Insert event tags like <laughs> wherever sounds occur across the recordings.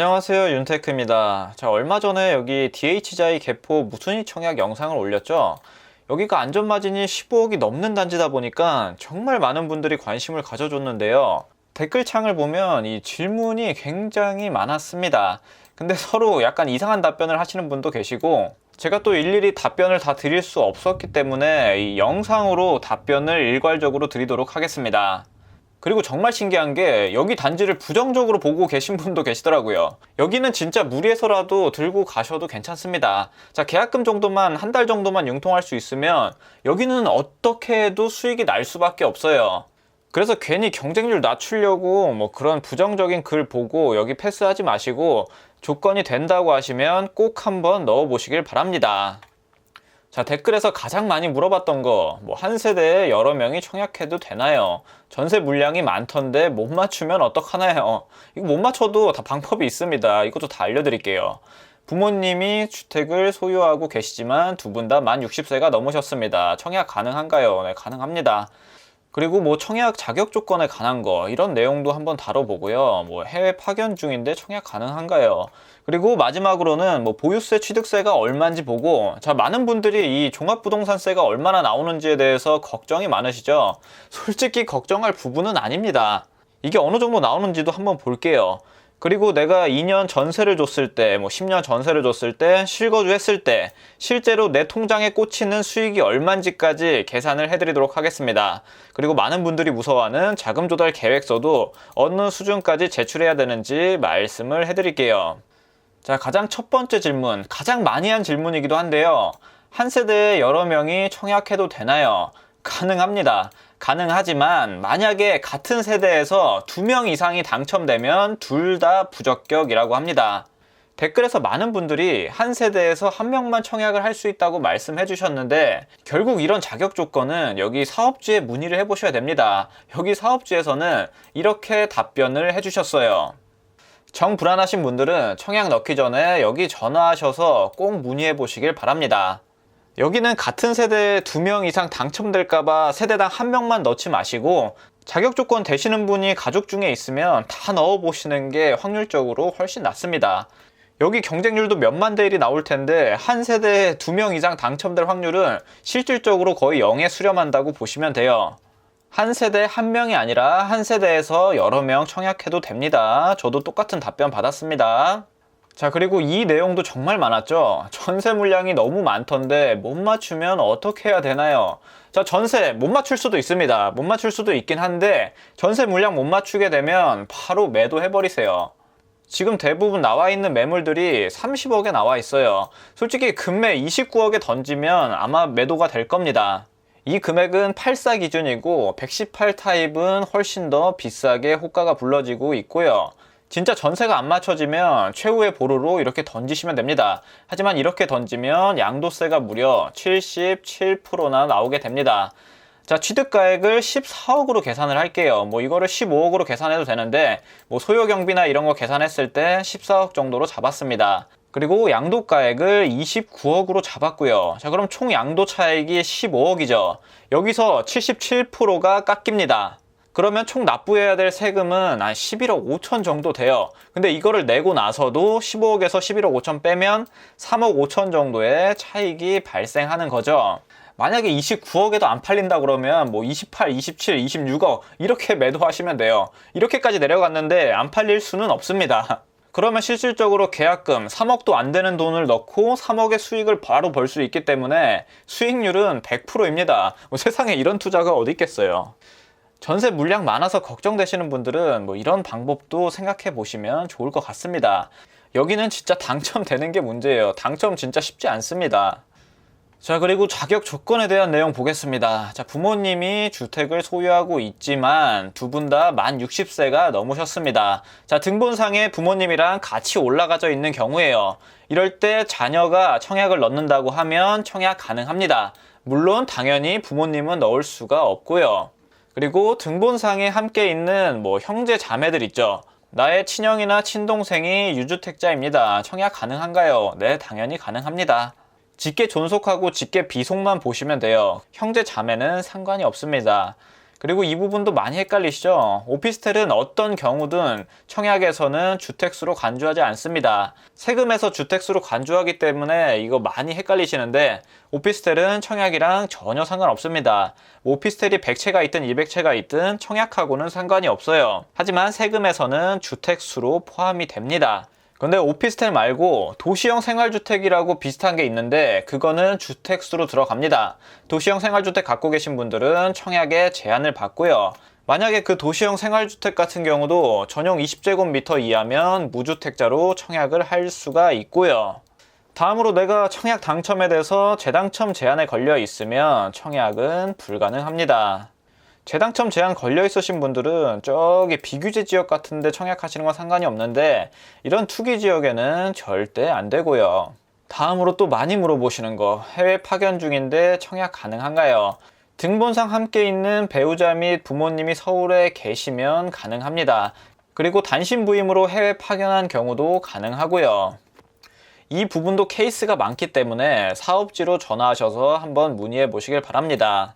안녕하세요 윤테크입니다. 자 얼마 전에 여기 DH자이 개포 무순위 청약 영상을 올렸죠? 여기가 안전마진이 15억이 넘는 단지다 보니까 정말 많은 분들이 관심을 가져줬는데요. 댓글창을 보면 이 질문이 굉장히 많았습니다. 근데 <laughs> 서로 약간 이상한 답변을 하시는 분도 계시고 제가 또 일일이 답변을 다 드릴 수 없었기 때문에 이 영상으로 답변을 일괄적으로 드리도록 하겠습니다 그리고 정말 신기한 게 여기 단지를 부정적으로 보고 계신 분도 계시더라고요. 여기는 진짜 무리해서라도 들고 가셔도 괜찮습니다. 자, 계약금 정도만 한 달 정도만 융통할 수 있으면 여기는 어떻게 해도 수익이 날 수밖에 없어요. 그래서 괜히 경쟁률 낮추려고 뭐 그런 부정적인 글 보고 여기 패스하지 마시고 조건이 된다고 하시면 꼭 한번 넣어 보시길 바랍니다. 자, 댓글에서 가장 많이 물어봤던 거, 뭐, 한 세대에 여러 명이 청약해도 되나요? 전세 물량이 많던데 못 맞추면 어떡하나요? 이거 못 맞춰도 다 방법이 있습니다. 이것도 다 알려드릴게요. 부모님이 주택을 소유하고 계시지만 두 분 다 만 60세가 넘으셨습니다. 청약 가능한가요? 네, 가능합니다. 그리고 뭐 청약 자격 조건에 관한 거 이런 내용도 한번 다뤄보고요. 뭐 해외 파견 중인데 청약 가능한가요? 그리고 마지막으로는 뭐 보유세 취득세가 얼마인지 보고 자 많은 분들이 이 종합부동산세가 얼마나 나오는지에 대해서 걱정이 많으시죠. 솔직히 걱정할 부분은 아닙니다. 이게 어느 정도 나오는지도 한번 볼게요. 그리고 내가 2년 전세를 줬을 때, 뭐 10년 전세를 줬을 때, 실거주 했을 때, 실제로 내 통장에 꽂히는 수익이 얼만지까지 계산을 해드리도록 하겠습니다. 그리고 많은 분들이 무서워하는 자금 조달 계획서도 어느 수준까지 제출해야 되는지 말씀을 해드릴게요. 자, 가장 첫 번째 질문, 가장 많이 한 질문이기도 한데요. 한 세대에 여러 명이 청약해도 되나요? 가능합니다. 가능하지만 만약에 같은 세대에서 두 명 이상이 당첨되면 둘 다 부적격이라고 합니다. 댓글에서 많은 분들이 한 세대에서 한 명만 청약을 할 수 있다고 말씀해 주셨는데 결국 이런 자격 조건은 여기 사업주에 문의를 해 보셔야 됩니다. 여기 사업주에서는 이렇게 답변을 해 주셨어요. 정 불안하신 분들은 청약 넣기 전에 여기 전화하셔서 꼭 문의해 보시길 바랍니다. 여기는 같은 세대에 두 명 이상 당첨될까봐 세대당 한 명만 넣지 마시고 자격 조건 되시는 분이 가족 중에 있으면 다 넣어 보시는 게 확률적으로 훨씬 낫습니다. 여기 경쟁률도 몇만 대 1이 나올 텐데 한 세대에 두 명 이상 당첨될 확률은 실질적으로 거의 0에 수렴한다고 보시면 돼요. 한 세대 한 명이 아니라 한 세대에서 여러 명 청약해도 됩니다. 저도 똑같은 답변 받았습니다. 자, 그리고 이 내용도 정말 많았죠. 전세 물량이 너무 많던데 못 맞추면 어떻게 해야 되나요? 자, 전세 못 맞출 수도 있습니다. 못 맞출 수도 있긴 한데 전세 물량 못 맞추게 되면 바로 매도해 버리세요. 지금 대부분 나와 있는 매물들이 30억에 나와 있어요. 솔직히 금매 29억에 던지면 아마 매도가 될 겁니다. 이 금액은 84 기준이고 118 타입은 훨씬 더 비싸게 호가가 불러지고 있고요. 진짜 전세가 안 맞춰지면 최후의 보루로 이렇게 던지시면 됩니다. 하지만 이렇게 던지면 양도세가 무려 77%나 나오게 됩니다. 자, 취득가액을 14억으로 계산을 할게요. 뭐 이거를 15억으로 계산해도 되는데 뭐 소요 경비나 이런 거 계산했을 때 14억 정도로 잡았습니다. 그리고 양도가액을 29억으로 잡았고요. 자, 그럼 총 양도 차익이 15억이죠. 여기서 77%가 깎입니다. 그러면 총 납부해야 될 세금은 한 11억 5천 정도 돼요. 근데 이거를 내고 나서도 15억에서 11억 5천 빼면 3억 5천 정도의 차익이 발생하는 거죠. 만약에 29억에도 안 팔린다 그러면 뭐 28, 27, 26억 이렇게 매도하시면 돼요. 이렇게까지 내려갔는데 안 팔릴 수는 없습니다. 그러면 실질적으로 계약금 3억도 안 되는 돈을 넣고 3억의 수익을 바로 벌 수 있기 때문에 수익률은 100%입니다. 뭐 세상에 이런 투자가 어디 있겠어요. 전세 물량 많아서 걱정되시는 분들은 뭐 이런 방법도 생각해 보시면 좋을 것 같습니다. 여기는 진짜 당첨되는 게 문제예요. 당첨 진짜 쉽지 않습니다. 자, 그리고 자격 조건에 대한 내용 보겠습니다. 자, 부모님이 주택을 소유하고 있지만 두 분 다 만 60세가 넘으셨습니다. 자, 등본상에 부모님이랑 같이 올라가져 있는 경우에요. 이럴 때 자녀가 청약을 넣는다고 하면 청약 가능합니다. 물론 당연히 부모님은 넣을 수가 없고요. 그리고 등본상에 함께 있는 뭐 형제 자매들 있죠. 나의 친형이나 친동생이 유주택자입니다. 청약 가능한가요? 네, 당연히 가능합니다. 직계 존속하고 직계 비속만 보시면 돼요. 형제 자매는 상관이 없습니다. 그리고 이 부분도 많이 헷갈리시죠? 오피스텔은 어떤 경우든 청약에서는 주택수로 간주하지 않습니다. 세금에서 주택수로 간주하기 때문에 이거 많이 헷갈리시는데 오피스텔은 청약이랑 전혀 상관없습니다. 오피스텔이 100채가 있든 200채가 있든 청약하고는 상관이 없어요. 하지만 세금에서는 주택수로 포함이 됩니다. 근데 오피스텔 말고 도시형 생활주택이라고 비슷한 게 있는데 그거는 주택수로 들어갑니다. 도시형 생활주택 갖고 계신 분들은 청약에 제한을 받고요. 만약에 그 도시형 생활주택 같은 경우도 전용 20제곱미터 이하면 무주택자로 청약을 할 수가 있고요. 다음으로 내가 청약 당첨에 대해서 재당첨 제한에 걸려 있으면 청약은 불가능합니다. 재당첨 제한 걸려 있으신 분들은 저기 비규제 지역 같은데 청약하시는 건 상관이 없는데 이런 투기 지역에는 절대 안 되고요. 다음으로 또 많이 물어보시는 거 해외 파견 중인데 청약 가능한가요? 등본상 함께 있는 배우자 및 부모님이 서울에 계시면 가능합니다. 그리고 단신 부임으로 해외 파견한 경우도 가능하고요. 이 부분도 케이스가 많기 때문에 사업지로 전화하셔서 한번 문의해 보시길 바랍니다.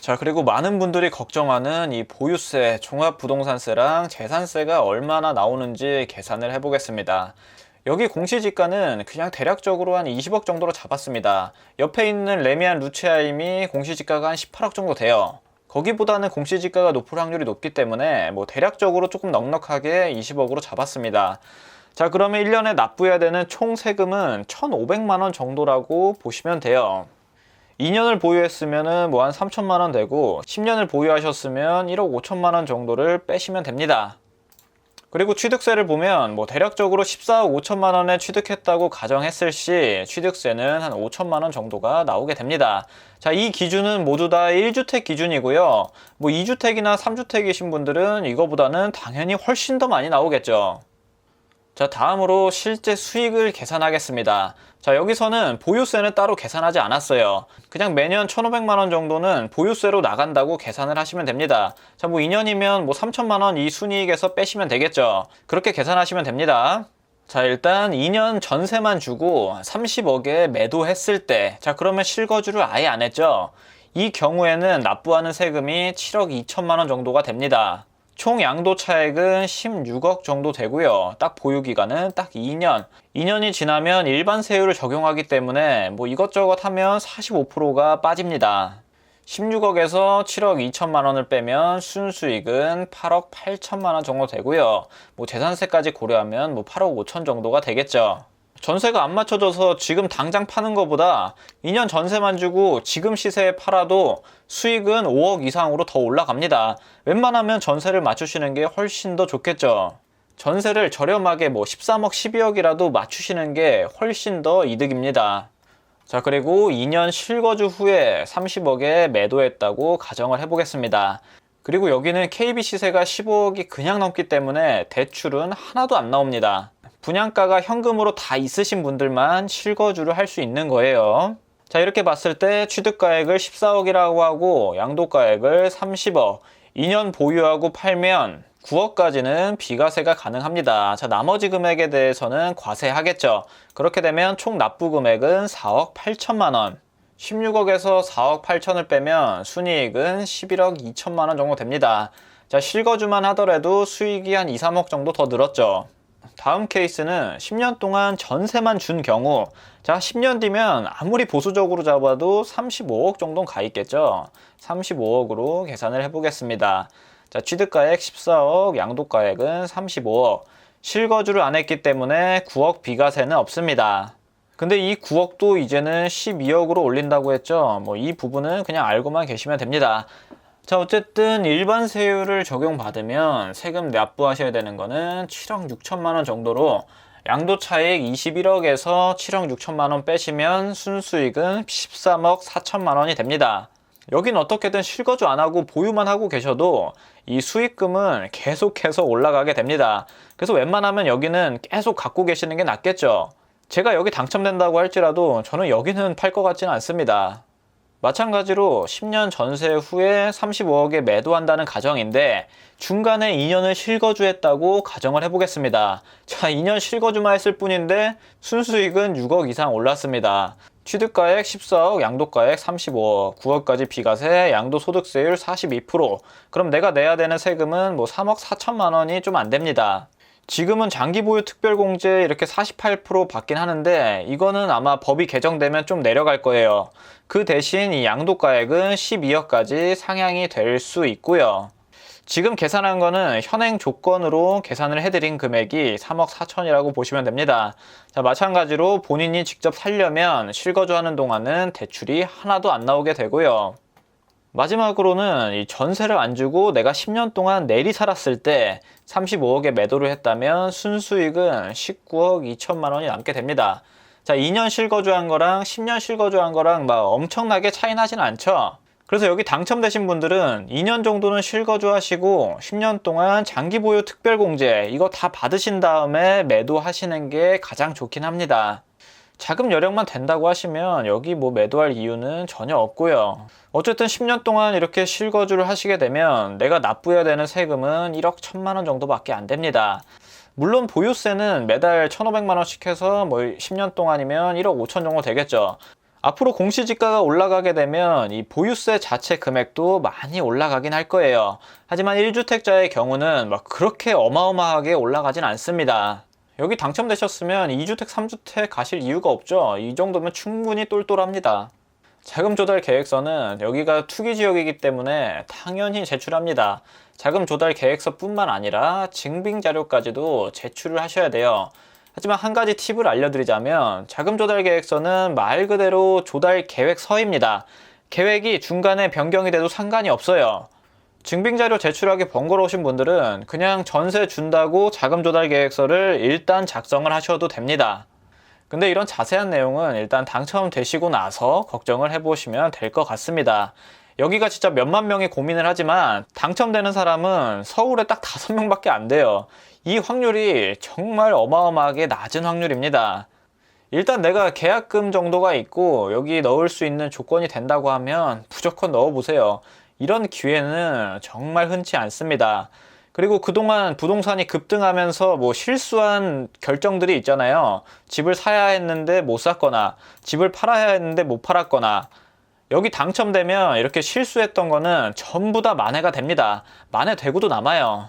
자, 그리고 많은 분들이 걱정하는 이 보유세, 종합부동산세랑 재산세가 얼마나 나오는지 계산을 해보겠습니다. 여기 공시지가는 그냥 대략적으로 한 20억 정도로 잡았습니다. 옆에 있는 레미안 루체아임이 공시지가가 한 18억 정도 돼요. 거기보다는 공시지가가 높을 확률이 높기 때문에 뭐 대략적으로 조금 넉넉하게 20억으로 잡았습니다. 자, 그러면 1년에 납부해야 되는 총 세금은 1,500만 원 정도라고 보시면 돼요. 2년을 보유했으면 뭐 한 3천만 원 되고 10년을 보유하셨으면 1억 5천만 원 정도를 빼시면 됩니다. 그리고 취득세를 보면 뭐 대략적으로 14억 5천만 원에 취득했다고 가정했을 시 취득세는 한 5천만 원 정도가 나오게 됩니다. 자, 이 기준은 모두 다 1주택 기준이고요. 뭐 2주택이나 3주택이신 분들은 이거보다는 당연히 훨씬 더 많이 나오겠죠. 자, 다음으로 실제 수익을 계산하겠습니다. 자, 여기서는 보유세는 따로 계산하지 않았어요. 그냥 매년 1,500만 원 정도는 보유세로 나간다고 계산을 하시면 됩니다. 자, 뭐 2년이면 뭐 3천만 원 이 순이익에서 빼시면 되겠죠. 그렇게 계산하시면 됩니다. 자, 일단 2년 전세만 주고 30억에 매도했을 때, 자, 그러면 실거주를 아예 안 했죠. 이 경우에는 납부하는 세금이 7억 2천만 원 정도가 됩니다. 총 양도 차액은 16억 정도 되고요. 딱 보유 기간은 딱 2년. 2년이 지나면 일반 세율을 적용하기 때문에 뭐 이것저것 하면 45%가 빠집니다. 16억에서 7억 2천만 원을 빼면 순수익은 8억 8천만 원 정도 되고요. 뭐 재산세까지 고려하면 뭐 8억 5천 정도가 되겠죠. 전세가 안 맞춰져서 지금 당장 파는 것보다 2년 전세만 주고 지금 시세에 팔아도 수익은 5억 이상으로 더 올라갑니다. 웬만하면 전세를 맞추시는 게 훨씬 더 좋겠죠. 전세를 저렴하게 뭐 13억, 12억이라도 맞추시는 게 훨씬 더 이득입니다. 자, 그리고 2년 실거주 후에 30억에 매도했다고 가정을 해보겠습니다. 그리고 여기는 KB 시세가 15억이 그냥 넘기 때문에 대출은 하나도 안 나옵니다. 분양가가 현금으로 다 있으신 분들만 실거주를 할 수 있는 거예요. 자, 이렇게 봤을 때 취득가액을 14억이라고 하고 양도가액을 30억, 2년 보유하고 팔면 9억까지는 비과세가 가능합니다. 자, 나머지 금액에 대해서는 과세하겠죠. 그렇게 되면 총 납부 금액은 4억 8천만 원. 16억에서 4억 8천을 빼면 순이익은 11억 2천만 원 정도 됩니다. 자, 실거주만 하더라도 수익이 한 2, 3억 정도 더 늘었죠. 다음 케이스는 10년 동안 전세만 준 경우 자 10년 뒤면 아무리 보수적으로 잡아도 35억 정도 가 있겠죠? 35억으로 계산을 해보겠습니다. 자 취득가액 14억 양도가액은 35억. 실거주를 안 했기 때문에 9억 비과세는 없습니다. 근데 이 9억도 이제는 12억으로 올린다고 했죠? 뭐 이 부분은 그냥 알고만 계시면 됩니다 자, 어쨌든 일반 세율을 적용받으면 세금 납부하셔야 되는 거는 7억 6천만 원 정도로 양도 차익 21억에서 7억 6천만 원 빼시면 순수익은 13억 4천만 원이 됩니다. 여긴 어떻게든 실거주 안 하고 보유만 하고 계셔도 이 수익금은 계속해서 올라가게 됩니다. 그래서 웬만하면 여기는 계속 갖고 계시는 게 낫겠죠. 제가 여기 당첨된다고 할지라도 저는 여기는 팔 것 같지는 않습니다. 마찬가지로 10년 전세 후에 35억에 매도한다는 가정인데 중간에 2년을 실거주했다고 가정을 해보겠습니다. 자, 2년 실거주만 했을 뿐인데 순수익은 6억 이상 올랐습니다. 취득가액 14억, 양도가액 35억, 9억까지 비과세, 양도소득세율 42%. 그럼 내가 내야 되는 세금은 뭐 3억 4천만 원이 좀 안 됩니다. 지금은 장기 보유 특별 공제 이렇게 48% 받긴 하는데 이거는 아마 법이 개정되면 좀 내려갈 거예요. 그 대신 이 양도가액은 12억까지 상향이 될 수 있고요. 지금 계산한 거는 현행 조건으로 계산을 해드린 금액이 3억 4천이라고 보시면 됩니다. 자, 마찬가지로 본인이 직접 살려면 실거주하는 동안은 대출이 하나도 안 나오게 되고요. 마지막으로는 이 전세를 안 주고 내가 10년 동안 내리 살았을 때 35억에 매도를 했다면 순수익은 19억 2천만 원이 남게 됩니다. 자, 2년 실거주한 거랑 10년 실거주한 거랑 막 엄청나게 차이 나진 않죠? 그래서 여기 당첨되신 분들은 2년 정도는 실거주 하시고 10년 동안 장기 보유 특별 공제 이거 다 받으신 다음에 매도하시는 게 가장 좋긴 합니다. 자금 여력만 된다고 하시면 여기 뭐 매도할 이유는 전혀 없고요. 어쨌든 10년 동안 이렇게 실거주를 하시게 되면 내가 납부해야 되는 세금은 1억 1천만 원 정도밖에 안 됩니다. 물론 보유세는 매달 1,500만 원씩 해서 뭐 10년 동안이면 1억 5천 정도 되겠죠. 앞으로 공시지가가 올라가게 되면 이 보유세 자체 금액도 많이 올라가긴 할 거예요. 하지만 1주택자의 경우는 막 그렇게 어마어마하게 올라가진 않습니다. 여기 당첨되셨으면 2주택, 3주택 가실 이유가 없죠. 이 정도면 충분히 똘똘합니다. 자금 조달 계획서는 여기가 투기 지역이기 때문에 당연히 제출합니다. 자금 조달 계획서뿐만 아니라 증빙 자료까지도 제출을 하셔야 돼요. 하지만 한 가지 팁을 알려드리자면 자금 조달 계획서는 말 그대로 조달 계획서입니다. 계획이 중간에 변경이 돼도 상관이 없어요. 증빙자료 제출하기 번거로우신 분들은 그냥 전세 준다고 자금 조달 계획서를 일단 작성을 하셔도 됩니다. 근데 이런 자세한 내용은 일단 당첨되시고 나서 걱정을 해보시면 될 것 같습니다. 여기가 진짜 몇만 명이 고민을 하지만 당첨되는 사람은 서울에 딱 다섯 명밖에 안 돼요. 이 확률이 정말 어마어마하게 낮은 확률입니다. 일단 내가 계약금 정도가 있고 여기 넣을 수 있는 조건이 된다고 하면 무조건 넣어보세요. 이런 기회는 정말 흔치 않습니다. 그리고 그동안 부동산이 급등하면서 뭐 실수한 결정들이 있잖아요. 집을 사야 했는데 못 샀거나, 집을 팔아야 했는데 못 팔았거나, 여기 당첨되면 이렇게 실수했던 거는 전부 다 만회가 됩니다. 만회되고도 남아요.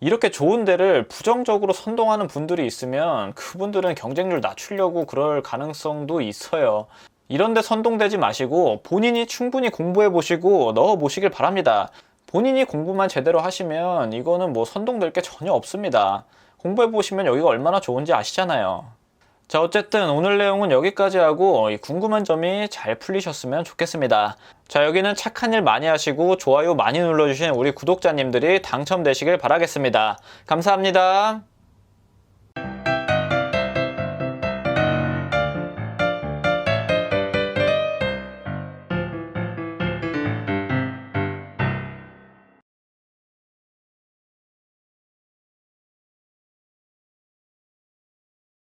이렇게 좋은 데를 부정적으로 선동하는 분들이 있으면 그분들은 경쟁률 낮추려고 그럴 가능성도 있어요. 이런데 선동되지 마시고 본인이 충분히 공부해 보시고 넣어 보시길 바랍니다. 본인이 공부만 제대로 하시면 이거는 뭐 선동될 게 전혀 없습니다. 공부해 보시면 여기가 얼마나 좋은지 아시잖아요. 자, 어쨌든 오늘 내용은 여기까지 하고 궁금한 점이 잘 풀리셨으면 좋겠습니다. 자, 여기는 착한 일 많이 하시고 좋아요 많이 눌러주신 우리 구독자님들이 당첨되시길 바라겠습니다. 감사합니다.